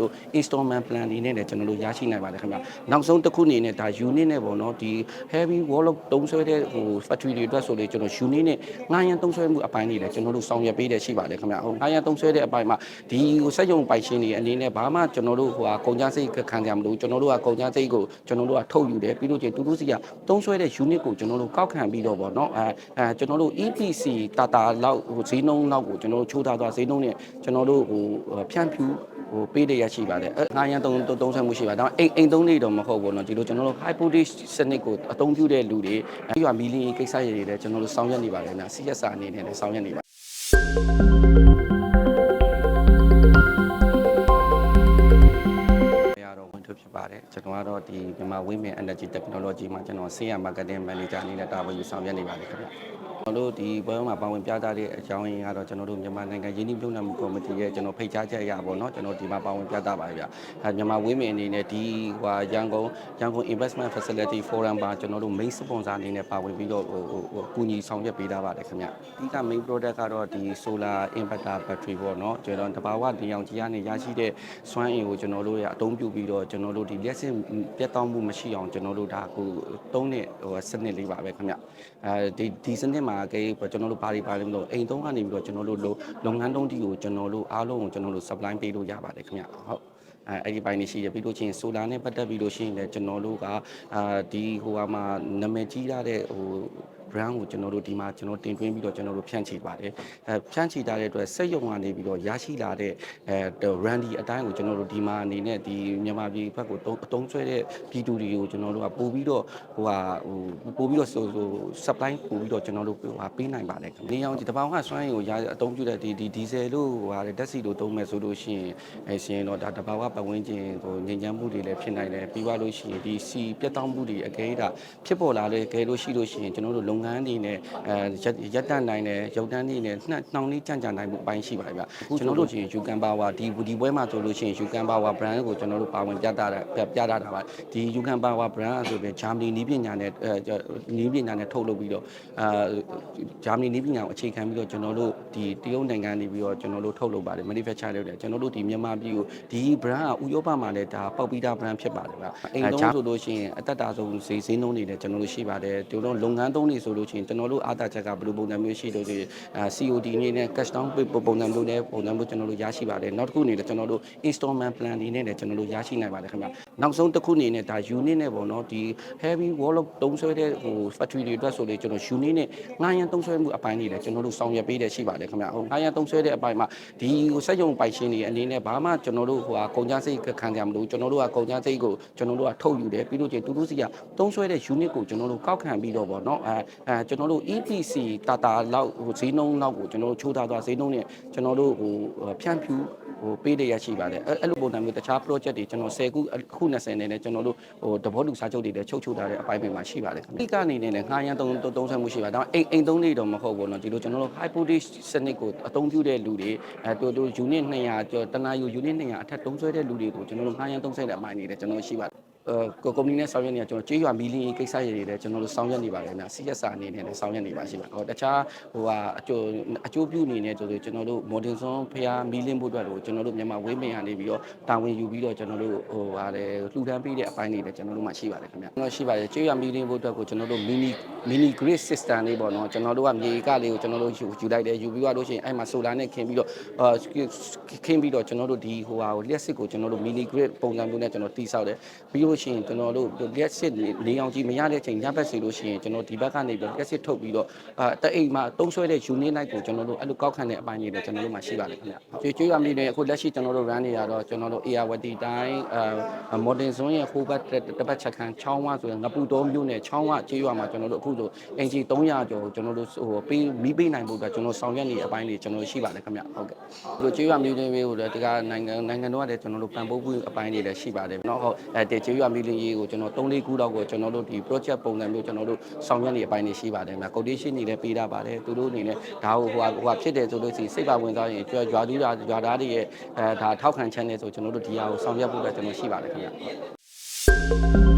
တို့ installment plan တွေနဲ့လည်းကျွန်တော်တို့ရရှိနိုင်ပါတယ်ခင်ဗျနောက်ဆုံးတစ်ခုအနေနဲ့ဒါ unit နဲ့ပေါ့နော်ဒီ heavy wall of တုံးဆွဲတဲ့ဟို factory တွေအတွက်ဆိုလေကျွန်တော် unit နဲ့ငှားရမ်းတုံးဆွဲမှုအပိုင်းတွေလည်းကျွန်တော်တို့ဆောင်ရွက်ပေးတယ်ရှိပါတယ်ခင်ဗျဟုတ်ငှားရမ်းတုံးဆွဲတဲ့အပိုင်းမှာဒီဟိုစက်ရုံပိုင်ရှင်တွေအနေနဲ့ဘာမှကျွန်တော်တို့ဟိုဟာကုန်ကျစရိတ်ခံကြမလို့ကျွန်တော်တို့ကကုန်ကျစရိတ်ကိုကျွန်တော်တို့ကထုတ်ယူတယ်ပြီးလို့ချင်းတူတူစီကတုံးဆွဲတဲ့ unit ကိုကျွန်တော်တို့ကောက်ခံပြီးတော့ပေါ့နော်အဲအဲကျွန်တော်တို့ EPC တာတာလောက်ဟိုဈေးနှုန်းလောက်ကိုကျွန်တော်တို့ချိုးထားသွားဈေးနှုန်းနဲ့ကျွန်တော်တို့ဟိုဖြန့်ဖြူ ဟိုပေးတဲ့ရရှိပါတယ်အဲငှားရမ်းတုံးတုံးဆွဲမှုရှိပါတယ်ဒါပေမဲ့အိမ်အိမ်သုံးနေတော့မဟုတ်ဘူးเนาะဒီလိုကျွန်တော်တို့ high voltage စနစ်ကိုအသုံးပြုတဲ့လူတွေပြီးတော့မီလီကိစ္စရည်တွေလည်းကျွန်တော်တို့စောင့်ရနေပါတယ်နော် CSR အနေနဲ့လည်းစောင့်ရနေပါတယ် တော့ဝန်ထမ်းဖြစ်ပါတယ်ကျွန်တော်ကတော့ဒီမြန်မာ Women Energy Technology မှာကျွန်တော် Senior Marketing Manager အနေနဲ့တာဝန်ယူဆောင်ရွက်နေပါတယ်ခင်ဗျကျွန်တော်တို့ဒီပွဲမှာပါဝင်ပြသတဲ့အကြောင်းရင်းကတော့ကျွန်တော်တို့မြန်မာနိုင်ငံရင်းနှီးမြှုပ်နှံမှုကော်မတီရဲ့ကျွန်တော်ဖိတ်ကြားချက်အရပေါ့နော်ကျွန်တော်ဒီမှာပါဝင်ပြသပါတယ်ဗျအဲမြန်မာ Women အနေနဲ့ဒီဟိုရန်ကုန်ရန်ကုန် Investment Facility Forum ပါကျွန်တော်တို့ main sponsor အနေနဲ့ပါဝင်ပြီးတော့ဟိုဟိုဟိုကူညီဆောင်ရွက်ပေးထားပါတယ်ခင်ဗျအဓိက main product ကတော့ဒီ solar inverter battery ပေါ့နော်ကျွန်တော်တဘာဝနေအောင်ကြီးကနေရရှိတဲ့စွမ်းအင်ကိုကျွန်တော်တို့ရအသုံးပြုပြီးတော့ကျွန်တော်တို့ဒီလက်စင်ပြတ်တောက်မှုမရှိအောင်ကျွန်တော်တို့ဒါကိုသုံးတဲ့ဟိုစနစ်လေးပါပဲခင်ဗျအဲဒီဒီစနစ်မှာကဲကျွန်တော်တို့ဘာတွေပါလဲမလို့အိမ်သုံးကနေပြီးတော့ကျွန်တော်တို့လုပ်ငန်းတုံးတီကိုကျွန်တော်တို့အားလုံးကိုကျွန်တော်တို့ supply ပေးလို့ရပါတယ်ခင်ဗျဟုတ်အဲအဲ့ဒီပိုင်းနေရှိရပြီးလို့ချင်းဆိုလာနဲ့ပတ်သက်ပြီးလို့ရှိရင်လည်းကျွန်တော်တို့ကအာဒီဟိုဟာမှာနာမည်ကြီးရတဲ့ဟို brand ကိုကျွန်တော်တို့ဒီမှာကျွန်တော်တင်သွင်းပြီးတော့ကျွန်တော်တို့ဖြန့်ချိပါတယ်အဲဖြန့်ချိထားတဲ့အတွက်စက်ရုံကနေပြီးတော့ရရှိလာတဲ့အဲ randy အတိုင်းကိုကျွန်တော်တို့ဒီမှာအနေနဲ့ဒီမြန်မာပြည်ဘက်ကိုအတုံးဆွဲတဲ့ပြည်သူတွေကိုကျွန်တော်တို့ကပို့ပြီးတော့ဟိုဟာဟိုပို့ပြီးတော့ဆိုဆို supply ပို့ပြီးတော့ကျွန်တော်တို့ဟိုဟာပေးနိုင်ပါတယ်ခင်ဗျ။နေအောင်ဒီတပောင်ကစွမ်းရည်ကိုရအတုံးပြုတဲ့ဒီဒီဒီဇယ်လို့ဟိုဟာဓာတ်ဆီတို့သုံးမယ်ဆိုလို့ရှိရင်အဲရှင်တော့ဒါတပောင်ကပတ်ဝန်းကျင်ဟိုငြိမ်းချမ်းမှုတွေလည်းဖြစ်နိုင်တယ်ပြီးသွားလို့ရှိရင်ဒီစီပြတ်တောက်မှုတွေအကဲဒါဖြစ်ပေါ်လာတဲ့ကဲလို့ရှိလို့ရှိရင်ကျွန်တော်တို့လုပ်ငန်းတွေနဲ့အဲရက်တန့်နိုင်တယ်ရုပ်တန်းတွေနဲ့နှနှောင်လေးကြံ့ကြံ့နိုင်မှုအပိုင်းရှိပါတယ်ဗျအခုကျွန်တော်တို့ချင်းယူကန်ပါဝါဒီဒီပွဲမှာဆိုလို့ရှိရင်ယူကန်ပါဝါ brand ကိုကျွန်တော်တို့ပါဝင်ပြသတာပြသတာပါဒီယူကန်ပါဝါ brand ဆိုပြီးဂျာမနီနီးပညာနဲ့နီးပညာနဲ့ထုတ်လုပ်ပြီးတော့အာဂျာမနီနီးပညာကိုအခြေခံပြီးတော့ကျွန်တော်တို့ဒီတရုတ်နိုင်ငံနေပြီးတော့ကျွန်တော်တို့ထုတ်လုပ်ပါတယ် manufacture လုပ်တယ်ကျွန်တော်တို့ဒီမြန်မာပြည်ကိုဒီ brand ကဥရောပမှာလည်းဒါပေါက်ပြီးသား brand ဖြစ်ပါတယ်ဗျအိမ်သုံးဆိုလို့ရှိရင်အသက်တာဆုံးဈေးဈေးနှုန်းတွေလည်းကျွန်တော်တို့ရှိပါတယ်ဒီလိုလုပ်ငန်းသုံးတွေဆိုလို့ရှိရင်ကျွန်တော်တို့အားသာချက်ကဘယ်လိုပုံစံမျိုးရှိလို့ဆိုရင်အာ COD အနေနဲ့ cash down ပုံစံမျိုးနဲ့ပုံစံမျိုးကျွန်တော်တို့ရရှိပါတယ်နောက်တစ်ခုအနေနဲ့ကျွန်တော်တို့ installment plan တွေနဲ့လည်းကျွန်တော်တို့ရရှိနိုင်ပါတယ်ခင်ဗျ နောက်ဆုံးတစ်ခုအနေနဲ့ဒါ unit နဲ့ပေါ့နော်ဒီ heavy wall of တုံးဆွဲတဲ့ဟို factory တွေအတွက်ဆိုလေကျွန်တော် unit နဲ့ငှားရမ်းတုံးဆွဲမှုအပိုင်းတွေလည်းကျွန်တော်တို့ဆောင်ရွက်ပေးတယ်ရှိပါတယ်ခင်ဗျဟုတ်ငှားရမ်းတုံးဆွဲတဲ့အပိုင်းမှာဒီဟိုစက်ရုံပိုင်ရှင်တွေအနေနဲ့ဘာမှကျွန်တော်တို့ဟိုဟာကုန်ကျစရိတ်ခံကြမလို့ကျွန်တော်တို့ကကုန်ကျစရိတ်ကိုကျွန်တော်တို့ကထုတ်ယူတယ်ပြီးလို့ချင်းတူတူစီကတုံးဆွဲတဲ့ unit ကိုကျွန်တော်တို့ကောက်ခံပြီးတော့ပေါ့နော်အဲအဲကျွန်တော်တို့ EPC တာတာလောက်ဟိုဈေးနှုန်းလောက်ကိုကျွန်တော်တို့ချိုးထားသွားဈေးနှုန်းနဲ့ကျွန်တော်တို့ဟိုဖြန့်ဖြူဟိုပေးတဲ့ရရှိပါတယ်အဲအဲ့လိုပုံစံမျိုးတခြား project တွေကျွန်တော်10ခုအခု20နဲ့လည်းကျွန်တော်တို့ဟိုတဘောတူစာချုပ်တွေလည်းချုပ်ချုပ်ထားတဲ့အပိုင်းတွေမှာရှိပါတယ်ခင်ဗျ။ဒီကနေနဲ့လည်းငှားရမ်းသုံးသုံးဆက်မှုရှိပါတယ်ဒါပေမဲ့အိမ်အိမ်သုံးနေတော့မဟုတ်ဘူးเนาะဒီလိုကျွန်တော်တို့ high voltage စနစ်ကိုအသုံးပြုတဲ့လူတွေအဲတို့တို့ unit 200ကျော်တနာယူ unit 200အထက်သုံးဆွဲတဲ့လူတွေကိုကျွန်တော်တို့ငှားရမ်းသုံးဆက်တဲ့အပိုင်းတွေလည်းကျွန်တော်ရှိပါတယ်အဲ ကုမ္ပဏီနဲ့ဆောင်ရွက်နေတာကျွန်တော်ကြေးရွာမီလီကိစ္စရည်တွေလည်းကျွန်တော်တို့ဆောင်ရွက်နေပါတယ်နော် CSR အနေနဲ့လည်းဆောင်ရွက်နေပါရှိပါဟောတခြားဟိုဟာအကျိုးအကျိုးပြုအနေနဲ့ဆိုဆိုကျွန်တော်တို့ modern zone ဖျားမီလင်းဖို့အတွက်ကိုကျွန်တော်တို့မြန်မာဝေးမင်ရနေပြီးတော့တာဝန်ယူပြီးတော့ကျွန်တော်တို့ဟိုဟာလေလှူဒန်းပေးတဲ့အပိုင်းတွေလည်းကျွန်တော်တို့မှရှိပါတယ်ခင်ဗျကျွန်တော်ရှိပါတယ်ကြေးရွာမီလင်းဖို့အတွက်ကိုကျွန်တော်တို့ mini mini grid system လေးပေါ့နော်ကျွန်တော်တို့ကမြေကလေးကိုကျွန်တော်တို့ယူယူလိုက်တယ်ယူပြီးတော့လို့ရှိရင်အဲ့မှာ solar နဲ့ခင်းပြီးတော့အာခင်းပြီးတော့ကျွန်တော်တို့ဒီဟိုဟာကိုလျှက်စစ်ကိုကျွန်တော်တို့ mini grid ပုံစံမျိုးနဲ့ကျွန်တော်တိဆောက်တယ်ပြီးလို့ရှိရင်ကျွန်တော်တို့လျှက်စစ်နေအောင်ကြီးမရတဲ့အချိန်ညဘက်စီလို့ရှိရင်ကျွန်တော်ဒီဘက်ကနေပြီးလျှက်စစ်ထုတ်ပြီးတော့အာတအိမ်မှာတုံးဆွဲတဲ့ unit night ကိုကျွန်တော်တို့အဲ့လိုကောက်ခံတဲ့အပိုင်းတွေလည်းကျွန်တော်တို့မှာရှိပါတယ်ခင်ဗျကျွေးကျွေးရမလို့လည်းအခုလက်ရှိကျွန်တော်တို့ run နေရတော့ကျွန်တော်တို့ ARWT တိုင်းအာ modern zone ရဲ့ဟိုဘက်တစ်ပတ်ချက်ခန်းချောင်းဝဆိုရင်ငပူတော်မျိုးနဲ့ချောင်းဝကျေးရွာမှာကျွန်တော်တို့အခုဆိုအင်ဂျီ300ကျော်ကျွန်တော်တို့ဟိုပေးမီးပေးနိုင်ဖို့အတွက်ကျွန်တော်ဆောင်ရွက်နေတဲ့အပိုင်းတွေကျွန်တော်ရှိပါတယ်ခင်ဗျဟုတ်ကဲ့ဒီလိုကျေးရွာမျိုးတွေကိုလည်းဒီကနိုင်ငံနိုင်ငံတော်ကလည်းကျွန်တော်တို့ပံ့ပိုးမှုအပိုင်းတွေလည်းရှိပါတယ်เนาะဟုတ်အဲကျေးရွာ မျိုးလေးကိုကျွန်တော်3လေးခုတော့ကိုကျွန်တော်တို့ဒီ project ပုံစံမျိုးကျွန်တော်တို့ဆောင်ရွက်နေအပိုင်းတွေရှိပါတယ်ဗျ quotation တွေလည်းပေးတာပါတယ်သူတို့အနေနဲ့ဒါဟိုဟိုဟိုဖြစ်တယ်ဆိုလို့ရှိရင်စိတ်ပါဝင်သွားရင်ကြွရွာသူရွာရွာသားတွေရဲ့အဲဒါထောက်ခံချက်နဲ့ဆိုကျွန်တော်တို့ဒီဟာကိုဆောင်ရွက်ဖို့အတွက်ကျွန်တော်ရှိပါတယ်ခင်ဗျ